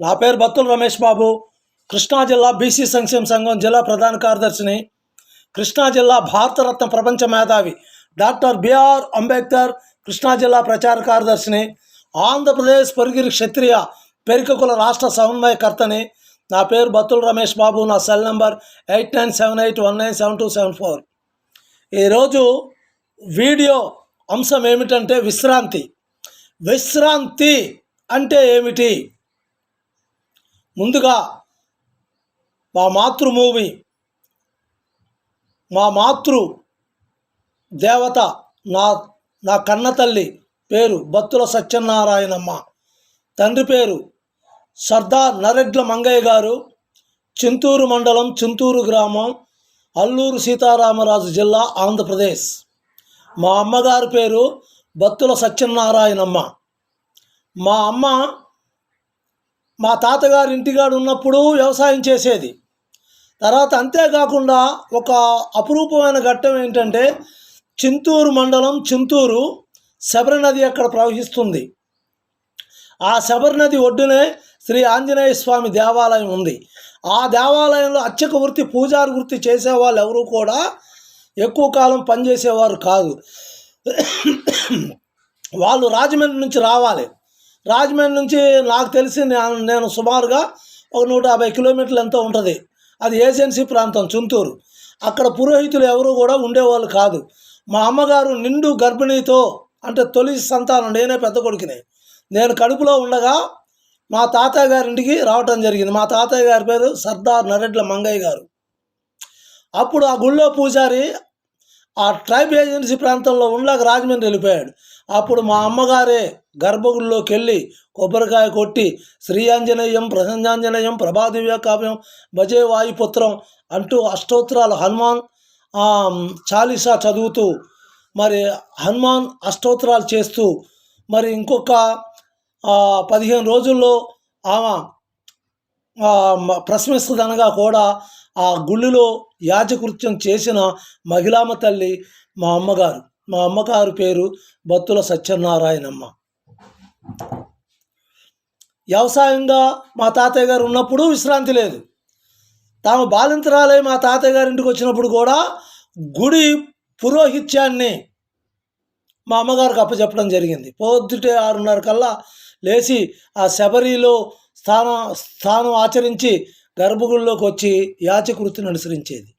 నా పేరు బత్తుల రమేష్ బాబు. కృష్ణా జిల్లా బీసీ సంక్షేమ సంఘం జిల్లా ప్రధాన కార్యదర్శిని. కృష్ణా జిల్లా భారతరత్న ప్రపంచ మేధావి డాక్టర్ బిఆర్ అంబేద్కర్ కృష్ణా జిల్లా ప్రచార కార్యదర్శిని. ఆంధ్రప్రదేశ్ పొరిగిరి క్షత్రియ పెరికకుల రాష్ట్ర సమన్వయకర్తని. నా పేరు బత్తుల రమేష్ బాబు. నా cell number eight nine seven eight one nine seven two seven four. ఈరోజు వీడియో అంశం ఏమిటంటే విశ్రాంతి. విశ్రాంతి అంటే ఏమిటి? ముందుగా మా మాతృభూమి మా మాతృ దేవత నా నా కన్న తల్లి పేరు బత్తుల సత్యనారాయణమ్మ. తండ్రి పేరు సర్దార్ నరెడ్ల మంగయ్య గారు. చింతూరు మండలం చింతూరు గ్రామం అల్లూరు సీతారామరాజు జిల్లా ఆంధ్రప్రదేశ్. మా అమ్మగారి పేరు బత్తుల సత్యనారాయణమ్మ. మా అమ్మ మా తాతగారి ఇంటిగాడు ఉన్నప్పుడు వ్యవసాయం చేసేది. తర్వాత అంతేకాకుండా ఒక అపురూపమైన ఘట్టం ఏంటంటే చింతూరు మండలం చింతూరు శబరి నది అక్కడ ప్రవహిస్తుంది. ఆ శబరి నది ఒడ్డునే శ్రీ ఆంజనేయ స్వామి దేవాలయం ఉంది. ఆ దేవాలయంలో అర్చక వృత్తి పూజారి వృత్తి చేసేవాళ్ళు ఎవరు కూడా ఎక్కువ కాలం పనిచేసేవారు కాదు. వాళ్ళు రాజమండ్రి నుంచి రావాలి. రాజమండ్రి నుంచి నాకు తెలిసి నేను- నేను సుమారుగా ఒక నూట యాభై కిలోమీటర్లు ఎంతో ఉంటుంది. అది ఏజెన్సీ ప్రాంతం చుంతూరు. అక్కడ పురోహితులు ఎవరు కూడా ఉండేవాళ్ళు కాదు. మా అమ్మగారు నిండు గర్భిణీతో అంటే తొలి సంతానం నేనే పెద్ద కొడుకునే. నేను కడుపులో ఉండగా మా తాతయ్య గారింటికి రావటం జరిగింది. మా తాతయ్య గారి పేరు సర్దార్ నరెడ్ల మంగయ్య గారు. అప్పుడు ఆ గుళ్ళో పూజారి ఆ ట్రైబ్ ఏజెన్సీ ప్రాంతంలో ఉండగా రాజమండ్రి వెళ్ళిపోయాడు. అప్పుడు మా అమ్మగారే గర్భగుడిలోకి వెళ్ళి కొబ్బరికాయ కొట్టి శ్రీయాంజనేయం ప్రసంజాంజనేయం ప్రభాదివ్యకావ్యం భజే వాయుపుత్రం అంటూ అష్టోత్తరాలు హనుమాన్ చాలీసా చదువుతూ మరి హనుమాన్ అష్టోత్తరాలు చేస్తూ మరి ఇంకొక పదిహేను రోజుల్లో ఆమె ప్రశ్నిస్తుందనగా కూడా ఆ గుళ్ళులో యాజకృత్యం చేసిన మహిళామ తల్లి మా అమ్మగారు. మా అమ్మగారు పేరు బత్తుల సత్యనారాయణమ్మ. వ్యవసాయంగా మా తాతయ్య గారు ఉన్నప్పుడు విశ్రాంతి లేదు. తాము బాలింతరాలై మా తాతయ్య గారి ఇంటికి వచ్చినప్పుడు కూడా గుడి పురోహిత్యాన్ని మా అమ్మగారికి అప్పచెప్పడం జరిగింది. పొద్దుటే ఆరున్నర కల్లా లేచి ఆ శబరిలో స్థానం స్థానం ఆచరించి గర్భగుడిలోకి వచ్చి యాచకృతిని అనుసరించేది.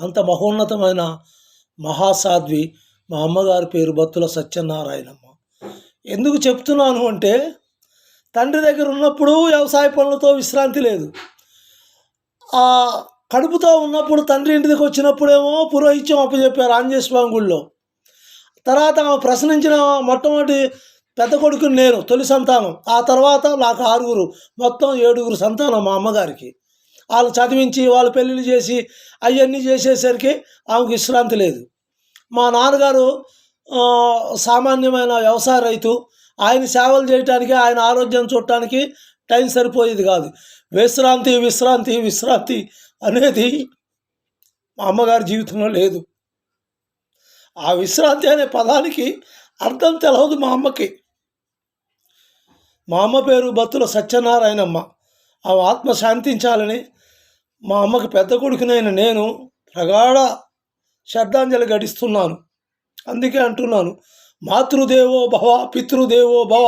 అంత మహోన్నతమైన మహాసాధ్వి మా అమ్మగారి పేరు బత్తుల సత్యనారాయణమ్మ. ఎందుకు చెప్తున్నాను అంటే తండ్రి దగ్గర ఉన్నప్పుడు వ్యవసాయ పనులతో విశ్రాంతి లేదు. ఆ కడుపుతో ఉన్నప్పుడు తండ్రి ఇంటికి వచ్చినప్పుడేమో పురోహిత్యం అప్పచెప్పారు ఆంజనేయస్వామి గుడిలో గుళ్ళో. తర్వాత ఆమె ప్రశ్నించిన మొట్టమొదటి పెద్ద కొడుకుని నేను తొలి సంతానం. ఆ తర్వాత నాకు ఆరుగురు మొత్తం ఏడుగురు సంతానం మా అమ్మగారికి. వాళ్ళు చదివించి వాళ్ళు పెళ్ళిళ్ళు చేసి అవన్నీ చేసేసరికి ఆమెకు విశ్రాంతి లేదు. మా నాన్నగారు సామాన్యమైన వ్యవసాయ రైతు ఆయన సేవలు చేయటానికి ఆయన ఆరోగ్యం చూడటానికి టైం సరిపోయేది కాదు. విశ్రాంతి విశ్రాంతి విశ్రాంతి అనేది మా అమ్మగారి జీవితంలో లేదు. ఆ విశ్రాంతి అనే పదానికి అర్థం తెలవదు మా అమ్మకి. మా అమ్మ పేరు బత్తుల సత్యనారాయణమ్మ. ఆమె ఆత్మ శాంతించాలని మా అమ్మకి పెద్ద కొడుకునైన నేను ప్రగాఢ శ్రద్ధాంజలి గడిస్తున్నాను అందుకే అంటున్నాను మాతృదేవో భవ పితృదేవో భవ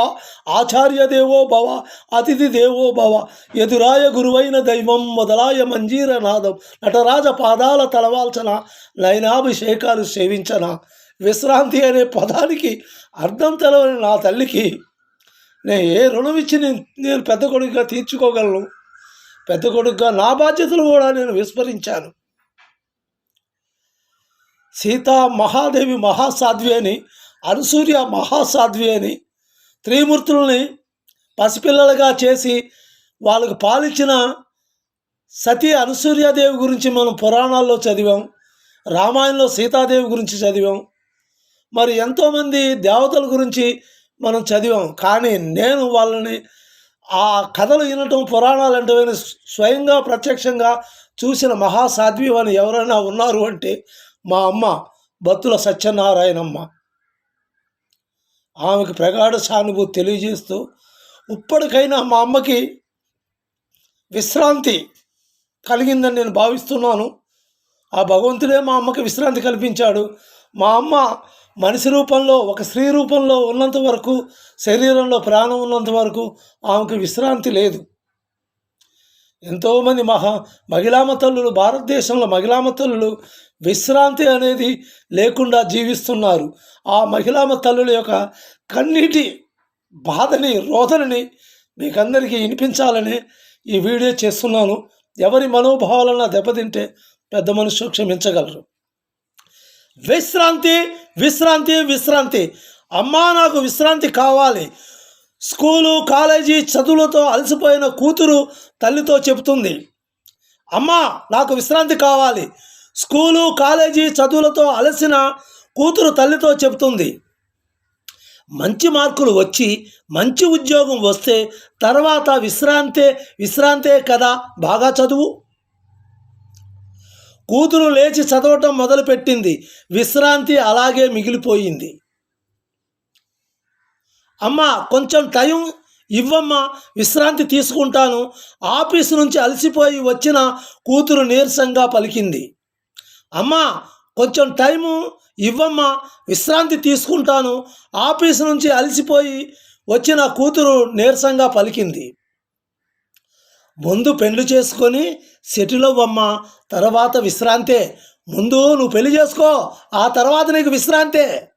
ఆచార్య దేవో భవ అతిథి దేవో భవ ఎదురాయ గురువైన దైవం మొదలాయ మంజీర నాదం నటరాజ పాదాల తలవాల్చన నయనాభిషేకాలు సేవించన. విశ్రాంతి అనే పదానికి అర్థం తెలవని నా తల్లికి నేను ఏ రుణం ఇచ్చి నేను నేను పెద్ద కొడుకుగా తీర్చుకోగలను? పెద్ద కొడుకుగా నా బాధ్యతలు కూడా నేను విస్మరించాను. సీతా మహాదేవి మహాసాధ్వి అని అనుసూర్య మహాసాధ్వి అని త్రిమూర్తుల్ని పసిపిల్లలుగా చేసి వాళ్ళకు పాలిచ్చిన సతీ అనుసూర్యాదేవి గురించి మనం పురాణాల్లో చదివాం రామాయణంలో సీతాదేవి గురించి చదివాం మరి ఎంతోమంది దేవతల గురించి మనం చదివాం. కానీ నేను వాళ్ళని ఆ కథలు వినటం పురాణాలు అంటే స్వయంగా ప్రత్యక్షంగా చూసిన మహాసాధ్వి అని ఎవరైనా ఉన్నారు అంటే మా అమ్మ బత్తుల సత్యనారాయణమ్మ. ఆమెకు ప్రగాఢ సానుభూతి తెలియజేస్తూ ఇప్పటికైనా మా అమ్మకి విశ్రాంతి కలిగిందని నేను భావిస్తున్నాను. ఆ భగవంతుడే మా అమ్మకి విశ్రాంతి కల్పించాడు. మా అమ్మ మనిషి రూపంలో ఒక స్త్రీ రూపంలో ఉన్నంత వరకు శరీరంలో ప్రాణం ఉన్నంత వరకు ఆమెకు విశ్రాంతి లేదు. ఎంతోమంది మహా మహిళామ తల్లులు భారతదేశంలో మహిళామ తల్లులు విశ్రాంతి అనేది లేకుండా జీవిస్తున్నారు. ఆ మహిళామ తల్లుల యొక్క కన్నీటి బాధని రోదనని మీకందరికీ వినిపించాలని ఈ వీడియో చేస్తున్నాను. ఎవరి మనోభావాలన్నా దెబ్బతింటే పెద్ద మనుషులు క్షమించగలరు. విశ్రాంతి విశ్రాంతి విశ్రాంతి. అమ్మా నాకు విశ్రాంతి కావాలి. స్కూలు కాలేజీ చదువులతో అలసిపోయిన కూతురు తల్లితో చెబుతుంది అమ్మా నాకు విశ్రాంతి కావాలి. స్కూలు కాలేజీ చదువులతో అలసిన కూతురు తల్లితో చెబుతుంది మంచి మార్కులు వచ్చి మంచి ఉద్యోగం వస్తే తర్వాత విశ్రాంతే విశ్రాంతే కదా బాగా చదువు. కూతురు లేచి చదవటం మొదలుపెట్టింది విశ్రాంతి అలాగే మిగిలిపోయింది. అమ్మ కొంచెం టైం ఇవ్వమ్మా విశ్రాంతి తీసుకుంటాను. ఆఫీసు నుంచి అలసిపోయి వచ్చిన కూతురు నీరసంగా పలికింది. అమ్మా కొంచెం టైము ఇవ్వమ్మా విశ్రాంతి తీసుకుంటాను. ఆఫీసు నుంచి అలసిపోయి వచ్చిన కూతురు నీరసంగా పలికింది. ముందు పెళ్ళి చేసుకొని సెటిల్ అవ్వమ్మా తర్వాత విశ్రాంతే. ముందు నువ్వు పెళ్ళి చేసుకో ఆ తర్వాత నీకు విశ్రాంతే.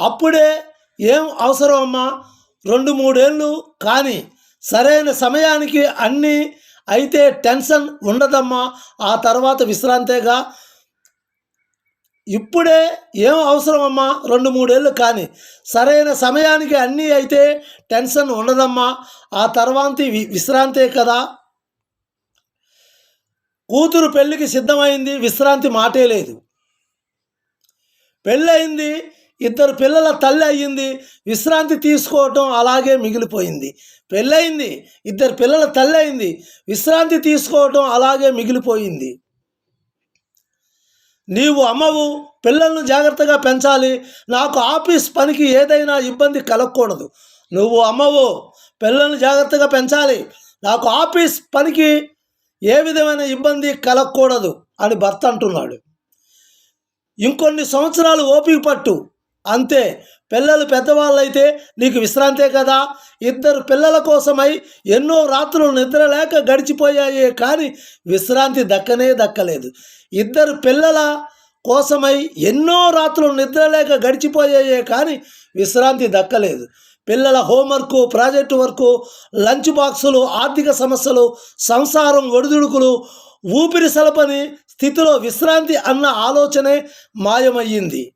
అప్పుడే ఏం అవసరం అమ్మా? రెండు మూడేళ్ళు కానీ సరైన సమయానికి అన్నీ అయితే టెన్షన్ ఉండదమ్మా. ఆ తర్వాత విశ్రాంతేగా. ఇప్పుడే ఏం అవసరం అమ్మా? రెండు మూడేళ్ళు కానీ సరైన సమయానికి అన్నీ అయితే టెన్షన్ ఉండదమ్మా. ఆ తర్వాత వి- విశ్రాంతే కదా. కూతురు పెళ్ళికి సిద్ధమైంది విశ్రాంతి మాటే లేదు. పెళ్ళయింది ఇద్దరు పిల్లల తల్లి అయ్యింది. విశ్రాంతి తీసుకోవటం అలాగే మిగిలిపోయింది. పెళ్ళయింది. ఇద్దరు పిల్లల తల్లి అయింది. విశ్రాంతి తీసుకోవటం అలాగే మిగిలిపోయింది. నీవు అమ్మవు పిల్లలను జాగ్రత్తగా పెంచాలి. నాకు ఆఫీస్ పనికి ఏదైనా ఇబ్బంది కలగకూడదు. నువ్వు అమ్మవు పిల్లల్ని జాగ్రత్తగా పెంచాలి. నాకు ఆఫీస్ పనికి ఏ విధమైన ఇబ్బంది కలగకూడదు అని భర్త అంటున్నాడు. ఇంకొన్ని సంవత్సరాలు ఓపిక పట్టు. అంతే. పిల్లలు పెద్దవాళ్ళైతే నీకు విశ్రాంతే కదా? ఇద్దరు పిల్లల కోసమై ఎన్నో రాత్రులు నిద్రలేక గడిచిపోయాయే కానీ విశ్రాంతి దక్కనే దక్కలేదు. ఇద్దరు పిల్లల కోసమై ఎన్నో రాత్రులు నిద్రలేక గడిచిపోయాయే కానీ విశ్రాంతి దక్కలేదు. పిల్లల హోంవర్కు ప్రాజెక్టు వర్కు లంచ్ బాక్సులు ఆర్థిక సమస్యలు సంసారం ఒడిదుడుకులు ఊపిరి సలపని స్థితిలో విశ్రాంతి అన్న ఆలోచనే మాయమయ్యింది.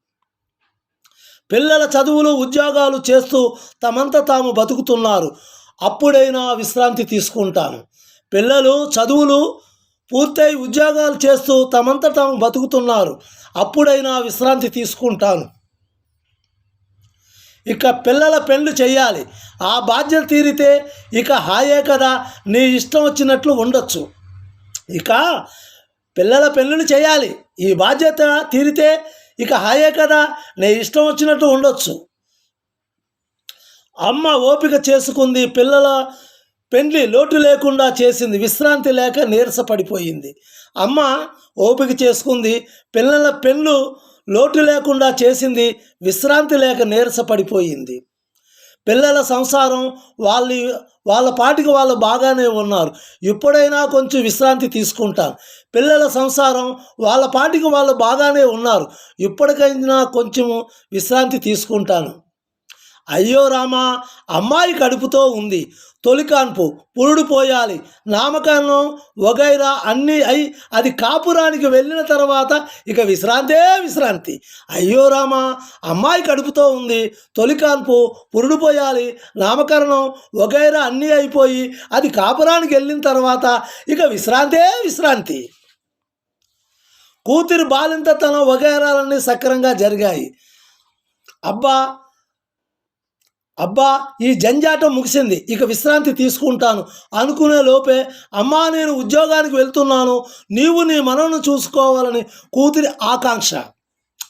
పిల్లల చదువులు ఉద్యోగాలు చేస్తూ తమంత తాము బతుకుతున్నారు. అప్పుడైనా విశ్రాంతి తీసుకుంటాను. పిల్లలు చదువులు పూర్తయి ఉద్యోగాలు చేస్తూ తమంత తాము బతుకుతున్నారు. అప్పుడైనా విశ్రాంతి తీసుకుంటాను. ఇక పిల్లల పెళ్ళి చేయాలి ఆ బాధ్యత తీరితే ఇక హాయే కదా నీ ఇష్టం వచ్చినట్లు ఉండొచ్చు. ఇక పిల్లల పెళ్ళిళ్ళు చేయాలి ఈ బాధ్యత తీరితే ఇక హాయే కదా నీ ఇష్టం వచ్చినట్టు ఉండొచ్చు. అమ్మ ఓపిక చేసుకుంది పిల్లల పెండ్లి లోటు లేకుండా చేసింది విశ్రాంతి లేక నీరస పడిపోయింది అమ్మ ఓపిక చేసుకుంది పిల్లల పెళ్ళు లోటు లేకుండా చేసింది విశ్రాంతి లేక నీరస పడిపోయింది పిల్లల సంసారం వాళ్ళ వాళ్ళ పాటికి వాళ్ళు బాగానే ఉన్నారు. ఎప్పుడైనా కొంచెం విశ్రాంతి తీసుకుంటాను పిల్లల సంసారం వాళ్ళ పాటికి వాళ్ళు బాగానే ఉన్నారు. ఇప్పటికైనా కొంచెము విశ్రాంతి తీసుకుంటాను. అయ్యో రామా అమ్మాయి కడుపుతో ఉంది. తొలికాన్పు పురుడు పోయాలి. నామకరణం వగైరా అన్నీ అయి అది కాపురానికి వెళ్ళిన తర్వాత ఇక విశ్రాంతే విశ్రాంతి. అయ్యో రామా అమ్మాయి కడుపుతో ఉంది. తొలికాన్పు పురుడు పోయాలి. నామకరణం వగైరా అన్నీ అయిపోయి అది కాపురానికి వెళ్ళిన తర్వాత ఇక విశ్రాంతే విశ్రాంతి. కూతురి బాలింతతనం వగైరాలన్నీ సక్రంగా జరిగాయి. అబ్బా అబ్బా ఈ జంజాటం ముగిసింది. ఇక విశ్రాంతి తీసుకుంటాను. అనుకునే లోపే అమ్మా నేను ఉద్యోగానికి వెళ్తున్నాను. నీవు నీ మనను చూసుకోవాలని కూతురి ఆకాంక్ష.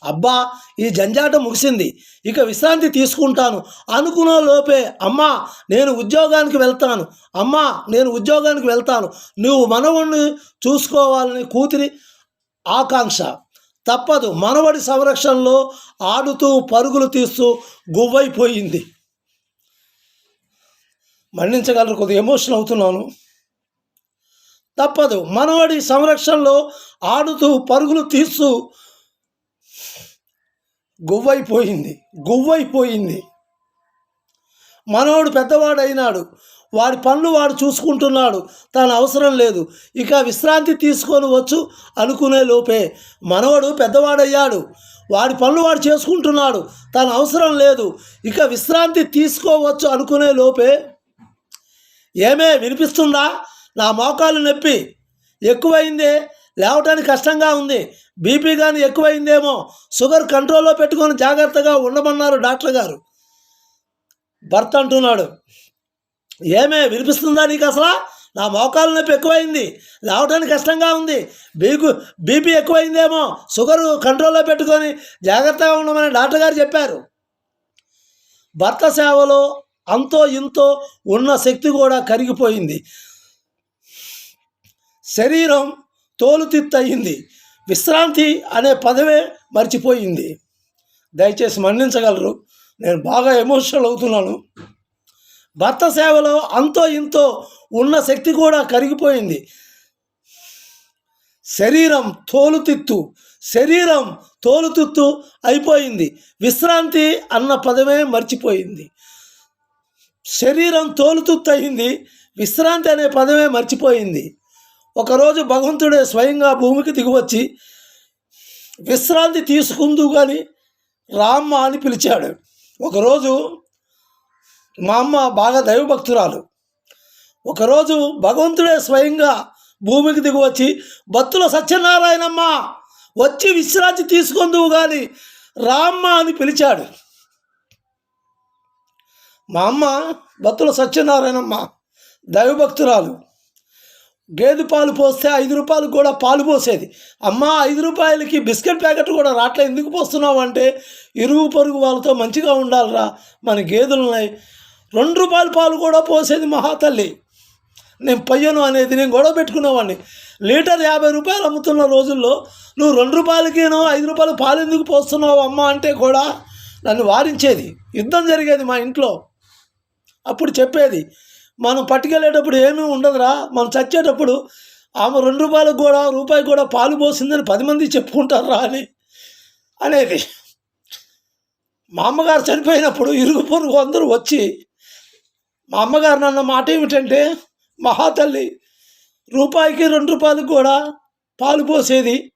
అబ్బా ఈ జంజాటం ముగిసింది. ఇక విశ్రాంతి తీసుకుంటాను. అనుకున్న లోపే అమ్మా నేను ఉద్యోగానికి వెళ్తాను. అమ్మా నేను ఉద్యోగానికి వెళ్తాను. నువ్వు మనవుణ్ణి చూసుకోవాలని కూతురి ఆకాంక్ష. తప్పదు. మనవడి సంరక్షణలో ఆడుతూ పరుగులు తీస్తూ గువ్వైపోయింది. మరణించగలరు. కొద్దిగా ఎమోషన్ అవుతున్నాను. తప్పదు. మనవడి సంరక్షణలో ఆడుతూ పరుగులు తీస్తూ గువ్వైపోయింది. గువ్వైపోయింది. మనవడు పెద్దవాడైనాడు. వాడి పనులు వాడు చూసుకుంటున్నాడు. తన అవసరం లేదు. ఇక విశ్రాంతి తీసుకొని వచ్చు అనుకునే లోపే మనవడు పెద్దవాడయ్యాడు. వాడి పనులు వాడు చేసుకుంటున్నాడు. తన అవసరం లేదు. ఇక విశ్రాంతి తీసుకోవచ్చు అనుకునే లోపే ఏమే వినిపిస్తుందా? నా మోకాలు నొప్పి ఎక్కువైందే లేవటానికి కష్టంగా ఉంది. బీపీ కానీ ఎక్కువైందేమో షుగర్ కంట్రోల్లో పెట్టుకొని జాగ్రత్తగా ఉండమన్నారు డాక్టర్ గారు. భర్త అంటున్నాడు. ఏమే వినిపిస్తుందా నీకు అసలు? నా మోకాలు నొప్పి ఎక్కువైంది లేవటానికి కష్టంగా ఉంది. బీకు బీపీ ఎక్కువైందేమో షుగర్ కంట్రోల్లో పెట్టుకొని జాగ్రత్తగా ఉండమని డాక్టర్ గారు చెప్పారు. భర్త సేవలో అంతో ఇంతో ఉన్న శక్తి కూడా కరిగిపోయింది. శరీరం తోలుతిత్తయింది. విశ్రాంతి అనే పదవే మర్చిపోయింది. దయచేసి మన్నించగలరు. నేను బాగా ఎమోషనల్ అవుతున్నాను. భర్త సేవలో అంతో ఇంతో ఉన్న శక్తి కూడా కరిగిపోయింది. శరీరం తోలుతిత్తు శరీరం తోలుతిత్తు అయిపోయింది. విశ్రాంతి అన్న పదమే మర్చిపోయింది. శరీరం తోలుతుత్తయింది. విశ్రాంతి అనే పదమే మర్చిపోయింది. ఒకరోజు భగవంతుడే స్వయంగా భూమికి దిగువచ్చి విశ్రాంతి తీసుకుందు కానీ రామ్మ అని పిలిచాడు. ఒకరోజు మా అమ్మ బాగా దైవభక్తురాలు. ఒకరోజు భగవంతుడే స్వయంగా భూమికి దిగువచ్చి భక్తుల సత్యనారాయణమ్మ వచ్చి విశ్రాంతి తీసుకుందువు కానీ రామ్మ అని పిలిచాడు. మా అమ్మ భక్తుల సత్యనారాయణమ్మ దైవభక్తురాలు. గేదె పాలు పోస్తే ఐదు రూపాయలు కూడా పాలు పోసేది. అమ్మ ఐదు రూపాయలకి బిస్కెట్ ప్యాకెట్ కూడా రాట్లే ఎందుకు పోస్తున్నావు అంటే ఇరుగు పొరుగు వాళ్ళతో మంచిగా ఉండాలిరా మన గేదెలు ఉన్నాయి రెండు రూపాయల పాలు కూడా పోసేది మహాతల్లి. నేను పయ్యను అనేది నేను గొడవ పెట్టుకునేవాడిని లీటర్ యాభై రూపాయలు అమ్ముతున్న రోజుల్లో నువ్వు రెండు రూపాయలకేనో ఐదు రూపాయలు పాలు ఎందుకు పోస్తున్నావు అమ్మ అంటే కూడా నన్ను వారించేది. యుద్ధం జరిగేది మా ఇంట్లో. అప్పుడు చెప్పేది. మనం పట్టుకెళ్ళేటప్పుడు ఏమీ ఉండదురా. మనం చచ్చేటప్పుడు ఆమె రెండు రూపాయలకు కూడా రూపాయి కూడా పాలు పోసిందని పది మంది చెప్పుకుంటారా అని అనేది మా అమ్మగారు చనిపోయినప్పుడు ఇరుగు పొరుగు అందరూ వచ్చి మా అమ్మగారు నన్న మాట ఏమిటంటే మహాతల్లి రూపాయికి రెండు రూపాయలకు కూడా పాలు పోసేది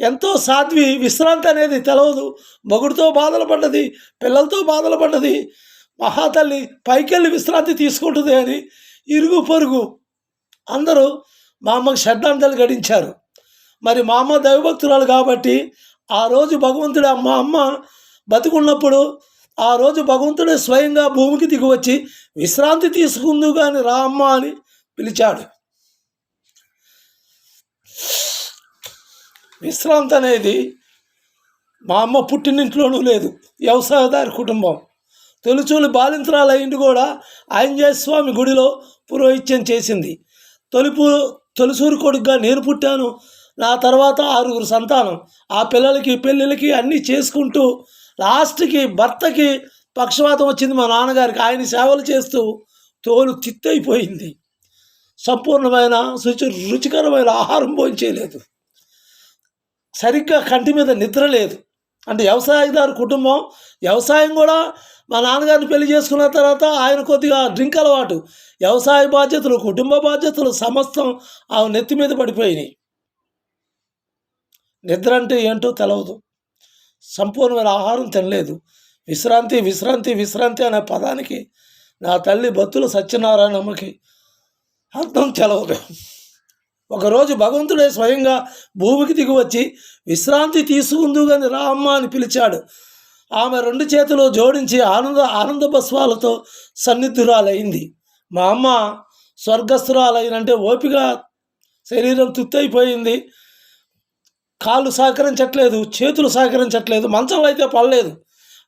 ఎంతో సాధ్వి. విశ్రాంతి అనేది తెలవదు. మొగుడితో బాధలు పడ్డది పిల్లలతో బాధలు పడ్డది మహాతల్లి పైకెళ్ళి విశ్రాంతి తీసుకుంటుంది అని ఇరుగు పొరుగు అందరూ మా అమ్మకు శ్రద్ధాంజలి గడించారు. మరి మా అమ్మ దైవభక్తురాలు కాబట్టి ఆ రోజు భగవంతుడు మా అమ్మ బతికున్నప్పుడు ఆ రోజు భగవంతుడే స్వయంగా భూమికి దిగివచ్చి విశ్రాంతి తీసుకుందు కానీ రా అమ్మ అని పిలిచాడు. విశ్రాంతి అనేది మా అమ్మ పుట్టినింట్లోనూ లేదు వ్యవసాయదారి కుటుంబం. తొలిచూలు బాలింతరాల కూడా ఆంజనేయ స్వామి గుడిలో పురోహిత్యం చేసింది. తొలిపు తొలిసూరు కొడుకుగా నేను పుట్టాను. నా తర్వాత ఆరుగురు సంతానం. ఆ పిల్లలకి పెళ్ళిళ్ళకి అన్నీ చేసుకుంటూ లాస్ట్కి భర్తకి పక్షవాతం వచ్చింది మా నాన్నగారికి. ఆయన సేవలు చేస్తూ తోలు చిత్తైపోయింది సంపూర్ణమైన శుచి రుచికరమైన ఆహారం భోంచేయలేదు సరిగ్గా కంటి మీద నిద్ర లేదు. అంటే వ్యవసాయదారు కుటుంబం వ్యవసాయం కూడా మా నాన్నగారిని పెళ్ళి చేసుకున్న తర్వాత ఆయన కొద్దిగా డ్రింక్ అలవాటు. వ్యవసాయ బాధ్యతలు కుటుంబ బాధ్యతలు సమస్తం ఆమె నెత్తి మీద పడిపోయినాయి. నిద్ర అంటే ఏంటో తెలవదు. సంపూర్ణమైన ఆహారం తినలేదు. విశ్రాంతి విశ్రాంతి విశ్రాంతి అనే పదానికి నా తల్లి భక్తులు సత్యనారాయణమ్మకి అర్థం తెలవదు. ఒకరోజు భగవంతుడే స్వయంగా భూమికి దిగి వచ్చి విశ్రాంతి తీసుకుందుగా రా అమ్మ అని పిలిచాడు. ఆమె రెండు చేతులు జోడించి ఆనంద ఆనంద బస్వాలతో సన్నిధురాలైంది మా అమ్మ స్వర్గస్థురాలైనంటే ఓపిక శరీరం తుత్తైపోయింది కాళ్ళు సహకరించట్లేదు చేతులు సహకరించట్లేదు మంచంలో అయితే పడలేదు.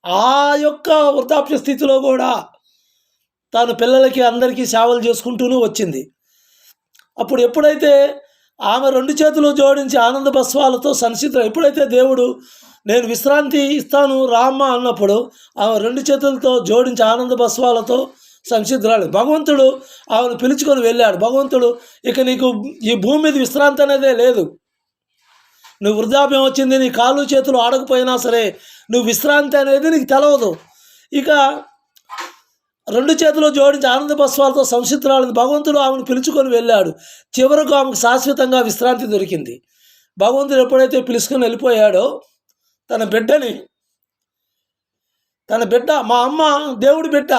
ఆ యొక్క వృద్ధాప్య స్థితిలో కూడా తాను పిల్లలకి అందరికీ సేవలు చేసుకుంటూనే వచ్చింది. అప్పుడు ఎప్పుడైతే ఆమె రెండు చేతులు జోడించి ఆనంద బస్వాలతో సంసిద్ధ. ఎప్పుడైతే దేవుడు నేను విశ్రాంతి ఇస్తాను రామ్మ అన్నప్పుడు ఆమె రెండు చేతులతో జోడించి ఆనంద బస్వాలతో సంసిద్ధురాలు. భగవంతుడు ఆమెను పిలుచుకొని వెళ్ళాడు. భగవంతుడు ఇక నీకు ఈ భూమి మీద విశ్రాంతి అనేదే లేదు. నువ్వు వృద్ధాప్యం వచ్చింది నీ కాళ్ళు చేతులు ఆడకపోయినా సరే నువ్వు విశ్రాంతి అనేది నీకు తెలవదు. ఇక రెండు చేతులు జోడించి ఆనంద బస్వాలతో సంసిద్ధురాలని భగవంతుడు ఆమెను పిలుచుకొని వెళ్ళాడు. చివరకు ఆమెకు శాశ్వతంగా విశ్రాంతి దొరికింది. భగవంతుడు ఎప్పుడైతే పిలుచుకొని వెళ్ళిపోయాడో తన బిడ్డని తన బిడ్డ మా అమ్మ దేవుడి బిడ్డ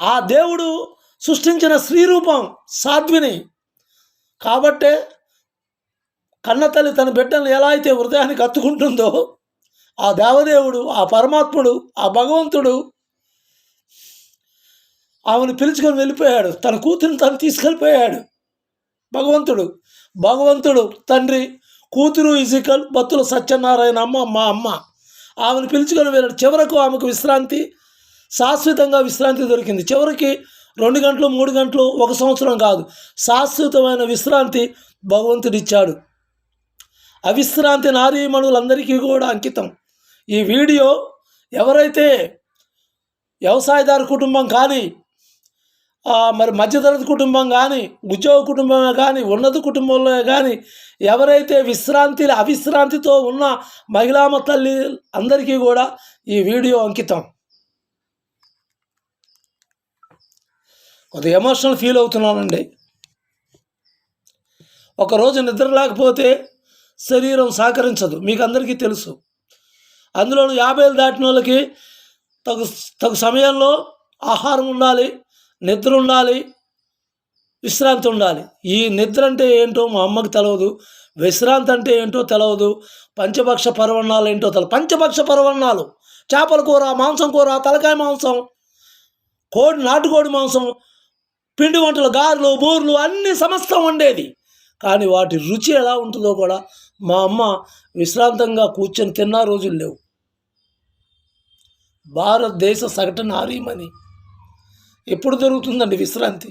ఆ దేవుడు సృష్టించిన స్త్రీ రూపం సాధ్విని. కాబట్టే కన్నతల్లి తన బిడ్డను ఎలా అయితే హృదయానికి అత్తుకుంటుందో ఆ దేవదేవుడు ఆ పరమాత్ముడు ఆ భగవంతుడు ఆమెను పిలుచుకొని వెళ్ళిపోయాడు. తన కూతురిని తను తీసుకెళ్ళిపోయాడు. భగవంతుడు భగవంతుడు తండ్రి కూతురు ఇజికల్ బత్తుల సత్యనారాయణ అమ్మ మా అమ్మ. ఆమెను పిలుచుకొని వెళ్ళాడు. చివరకు ఆమెకు విశ్రాంతి శాశ్వతంగా విశ్రాంతి దొరికింది. చివరికి రెండు గంటలు మూడు గంటలు ఒక సంవత్సరం కాదు. శాశ్వతమైన విశ్రాంతి భగవంతుడిచ్చాడు. అవిశ్రాంతి నారీమణులందరికీ కూడా అంకితం. ఈ వీడియో ఎవరైతే వ్యవసాయదారు కుటుంబం కానీ మరి మధ్యతరగతి కుటుంబం కానీ ఉద్యోగ కుటుంబమే కానీ ఉన్నత కుటుంబంలో కానీ ఎవరైతే విశ్రాంతి అవిశ్రాంతితో ఉన్న మహిళామ తల్లి అందరికీ కూడా ఈ వీడియో అంకితం. కొద్దిగా ఎమోషనల్ ఫీల్ అవుతున్నానండి. ఒకరోజు నిద్ర లేకపోతే శరీరం సహకరించదు మీకు అందరికీ తెలుసు. అందులోనూ యాభైలు దాటిన వాళ్ళకి తగు తగు సమయంలో ఆహారం ఉండాలి నిద్ర ఉండాలి విశ్రాంతి ఉండాలి ఈ నిద్ర అంటే ఏంటో మా అమ్మకి తెలియదు విశ్రాంతి అంటే ఏంటో తెలియదు పంచభక్ష పరవన్నాలు ఏంటో తెలియదు పంచభక్ష పర్వణాలు చేపల కూర మాంసం కూర తలకాయ మాంసం కోడి నాటుకోడి మాంసం పిండి వంటలు గారెలు బూర్లు అన్ని సమస్తం ఉండేది కానీ వాటి రుచి ఎలా ఉంటుందో కూడా మా అమ్మ విశ్రాంతంగా కూర్చొని తిన్న రోజులు లేవు. భారతదేశ సగటు నారీమని ఎప్పుడు దొరుకుతుందండి విశ్రాంతి?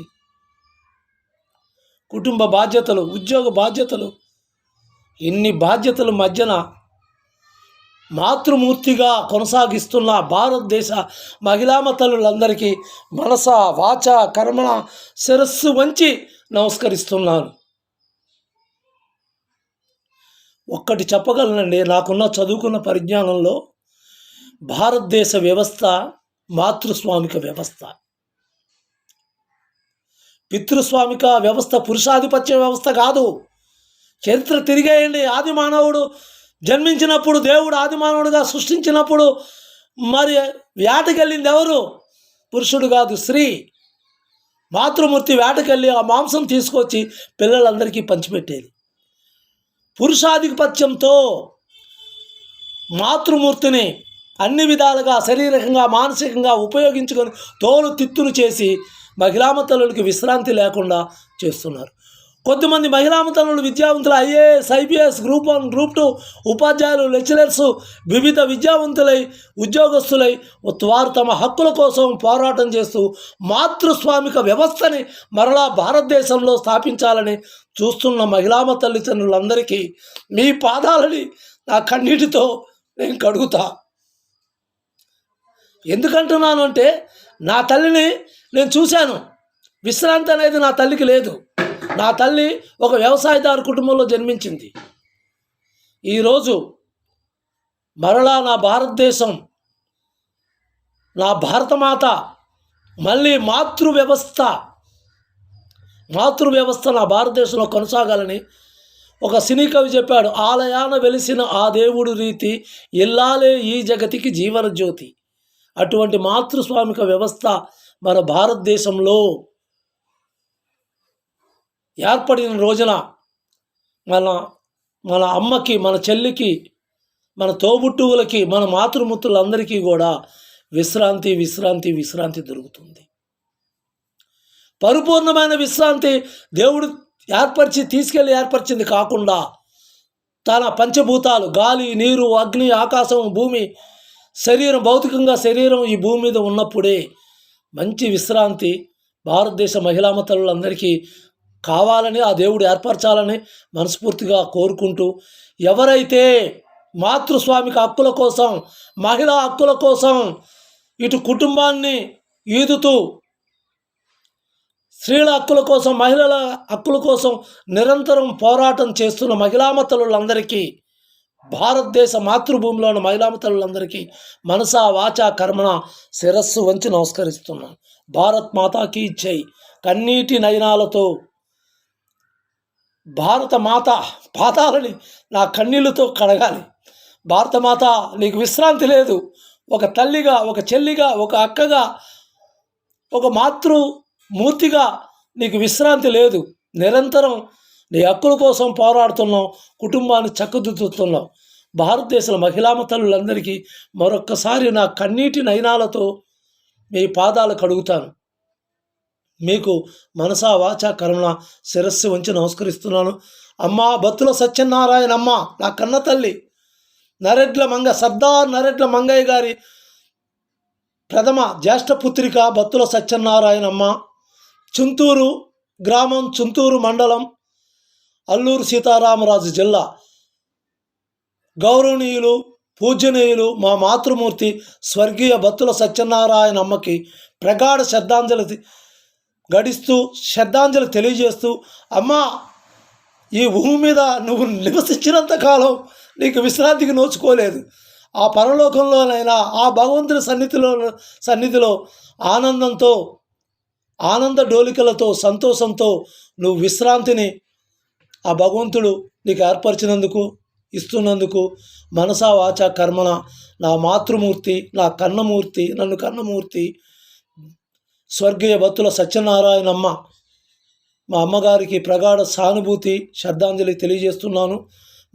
కుటుంబ బాధ్యతలు ఉద్యోగ బాధ్యతలు ఇన్ని బాధ్యతల మధ్యన మాతృమూర్తిగా కొనసాగిస్తున్న భారతదేశ మహిళామ తల్లులందరికీ మనస వాచ కర్మణ శిరస్సు వంచి నమస్కరిస్తున్నాను. ఒక్కటి చెప్పగలనండి నాకున్న చదువుకున్న పరిజ్ఞానంలో భారతదేశ వ్యవస్థ మాతృస్వామిక వ్యవస్థ. పితృస్వామిక వ్యవస్థ పురుషాధిపత్య వ్యవస్థ కాదు. చరిత్ర తిరిగేయండి. ఆది మానవుడు జన్మించినప్పుడు దేవుడు ఆదిమానవుడుగా సృష్టించినప్పుడు మరి వేటకెళ్ళింది ఎవరు? పురుషుడు కాదు స్త్రీ. మాతృమూర్తి వేటకెళ్ళి ఆ మాంసం తీసుకొచ్చి పిల్లలందరికీ పంచిపెట్టేది. పురుషాధిపత్యంతో మాతృమూర్తిని అన్ని విధాలుగా శారీరకంగా మానసికంగా ఉపయోగించుకొని తోలు తిత్తులు చేసి మహిళామ విశ్రాంతి లేకుండా చేస్తున్నారు. కొద్దిమంది మహిళామతలు విద్యావంతులు IAS IPS group one group two ఉపాధ్యాయులు లెక్చరర్స్ వివిధ విద్యావంతులై ఉద్యోగస్తులై వారు తమ హక్కుల కోసం పోరాటం చేస్తూ మాతృస్వామిక వ్యవస్థని మరలా భారతదేశంలో స్థాపించాలని చూస్తున్న మహిళామ తల్లిదండ్రులందరికీ మీ పాదాలని నా కన్నీటితో నేను కడుగుతా. ఎందుకంటున్నాను అంటే నా తల్లిని నేను చూశాను. విశ్రాంతి అనేది నా తల్లికి లేదు. నా తల్లి ఒక వ్యవసాయదారు కుటుంబంలో జన్మించింది. ఈరోజు మరలా నా భారతదేశం నా భారతమాత మళ్ళీ మాతృ వ్యవస్థ మాతృ వ్యవస్థ నా భారతదేశంలో కొనసాగాలని ఒక సినీ కవి చెప్పాడు ఆలయాన వెలిసిన ఆ దేవుడు రీతి ఇల్లాలే ఈ జగతికి జీవన జ్యోతి. అటువంటి మాతృస్వామిక వ్యవస్థ మన భారతదేశంలో ఏర్పడిన రోజున మన మన అమ్మకి మన చెల్లికి మన తోబుట్టువులకి మన మాతృమూర్తులందరికీ కూడా విశ్రాంతి విశ్రాంతి విశ్రాంతి దొరుకుతుంది. పరిపూర్ణమైన విశ్రాంతి దేవుడు ఏర్పరిచి తీసుకెళ్ళి ఏర్పరిచింది కాకుండా తన పంచభూతాలు గాలి నీరు అగ్ని ఆకాశం భూమి శరీరం భౌతికంగా శరీరం ఈ భూమి మీద ఉన్నప్పుడే మంచి విశ్రాంతి భారతదేశ మహిళా తల్లులందరికీ కావాలని ఆ దేవుడు ఏర్పరచాలని మనస్ఫూర్తిగా కోరుకుంటూ ఎవరైతే మాతృస్వామిక హక్కుల కోసం మహిళా హక్కుల కోసం ఇటు కుటుంబాన్ని ఈదుతూ స్త్రీల హక్కుల కోసం మహిళల హక్కుల కోసం నిరంతరం పోరాటం చేస్తున్న మహిళామతలులందరికీ భారతదేశ మాతృభూమిలోని ఉన్న మహిళామతలులందరికీ మనసా వాచా కర్మణ శిరస్సు వంచి నమస్కరిస్తున్నాను. భారత్ మాతాకి జై. కన్నీటి నయనాలతో భారత మాత పాతాలని నా కన్నీళ్ళతో కడగాలి. భారత మాత నీకు విశ్రాంతి లేదు. ఒక తల్లిగా ఒక చెల్లిగా ఒక అక్కగా ఒక మాతృ మూర్తిగా నీకు విశ్రాంతి లేదు. నిరంతరం నీ హక్కుల కోసం పోరాడుతున్నాం కుటుంబాన్ని చక్కదిద్దుతున్నాం. భారతదేశంలో మహిళామ తల్లులందరికీ మరొక్కసారి నా కన్నీటి నయనాలతో మీ పాదాలు కడుగుతాను. మీకు మనసా వాచా కరుణ శిరస్సు ఉంచి నమస్కరిస్తున్నాను. అమ్మా బత్తుల సత్యనారాయణ అమ్మ నా కన్న తల్లి నరెడ్ల మంగ సర్దార్ నరెడ్ల మంగయ్య గారి ప్రథమ జ్యేష్ఠ పుత్రిక బత్తుల సత్యనారాయణ అమ్మ చుంతూరు గ్రామం చుంతూరు మండలం అల్లూరు సీతారామరాజు జిల్లా. గౌరవనీయులు పూజనీయులు మా మాతృమూర్తి స్వర్గీయ బత్తుల సత్యనారాయణ అమ్మకి ప్రగాఢ శ్రద్ధాంజలి గడిస్తూ శ్రద్ధాంజలి తెలియజేస్తూ అమ్మా ఈ భూమి మీద నువ్వు నివసించినంత కాలం నీకు విశ్రాంతికి నోచుకోలేదు. ఆ పరలోకంలోనైనా ఆ భగవంతుని సన్నిధిలో సన్నిధిలో ఆనందంతో ఆనంద డోలికలతో సంతోషంతో నువ్వు విశ్రాంతిని ఆ భగవంతుడు నీకు ఏర్పరిచినందుకు ఇస్తున్నందుకు మనసా వాచ కర్మణ. నా మాతృమూర్తి నా కన్నమూర్తి నన్ను కన్నమూర్తి స్వర్గీయ భక్తుల సత్యనారాయణమ్మ. మా అమ్మగారికి ప్రగాఢ సానుభూతి శ్రద్ధాంజలి తెలియజేస్తున్నాను.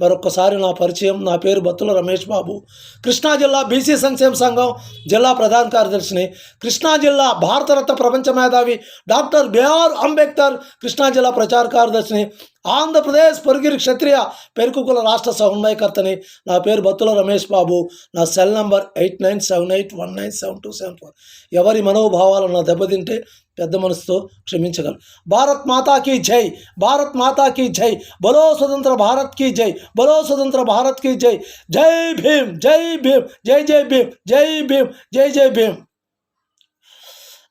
మరొక్కసారి నా పరిచయం నా పేరు బత్తుల రమేష్ బాబు. కృష్ణా జిల్లా బీసీ సంక్షేమ సంఘం జిల్లా ప్రధాన కార్యదర్శిని కృష్ణా జిల్లా భారతరత్న ప్రపంచ మేధావి డాక్టర్ బిఆర్ అంబేద్కర్ కృష్ణా జిల్లా ప్రచార కార్యదర్శిని ఆంధ్రప్రదేశ్ పొరుగిరి క్షత్రియ పెరుకుకుల రాష్ట్ర సమన్వయకర్తని నా పేరు బత్తుల రమేష్ బాబు. నా cell number eight nine seven eight one nine seven two seven four. ఎవరి మనోభావాలను నా దెబ్బతింటే పెద్ద మనసుతో క్షమించగలరు భారత్ మాతాకి జై! భారత్ మాతాకి జై! బలో స్వతంత్ర భారత్కి జై! బలో స్వతంత్ర భారత్కి జై! జై భీమ్! జై భీమ్! జై జై భీమ్! జై భీమ్! జై జై భీమ్!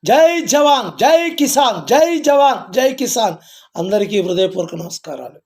జై జవాన్! జై కిసాన్! జై జవాన్! జై కిసాన్! అందరికీ హృదయపూర్వక నమస్కారాలు.